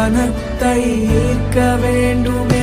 மனத்தை ஈர்க்க வேண்டுமே.